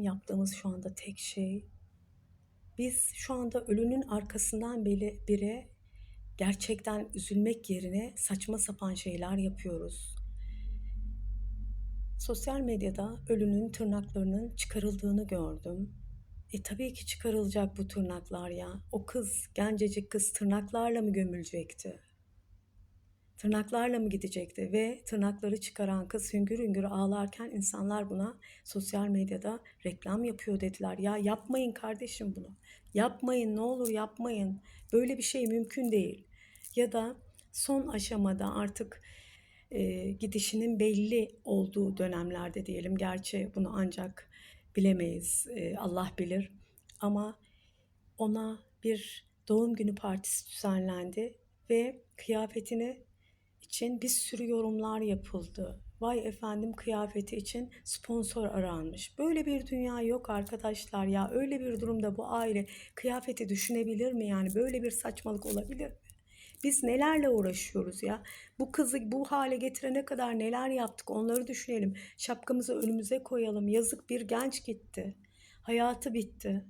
Yaptığımız şu anda tek şey, biz şu anda ölünün arkasından bile bire gerçekten üzülmek yerine saçma sapan şeyler yapıyoruz. Sosyal medyada ölünün tırnaklarının çıkarıldığını gördüm. E tabii ki çıkarılacak bu tırnaklar ya. O kız, gencecik kız tırnaklarla mı gömülecekti? Tırnaklarla mı gidecekti? Ve tırnakları çıkaran kız hüngür hüngür ağlarken insanlar buna sosyal medyada reklam yapıyor dediler. Ya yapmayın kardeşim bunu. Yapmayın ne olur yapmayın. Böyle bir şey mümkün değil. Ya da son aşamada artık e, gidişinin belli olduğu dönemlerde diyelim. Gerçi bunu ancak bilemeyiz. E, Allah bilir. Ama ona bir doğum günü partisi düzenlendi ve kıyafetini için bir sürü yorumlar yapıldı. Vay efendim kıyafeti için sponsor aranmış. Böyle bir dünya yok arkadaşlar ya. Öyle bir durumda bu aile kıyafeti düşünebilir mi yani? Böyle bir saçmalık olabilir mi? Biz nelerle uğraşıyoruz ya? Bu kızı bu hale getirene kadar neler yaptık onları düşünelim. Şapkamızı önümüze koyalım. Yazık bir genç gitti. Hayatı bitti.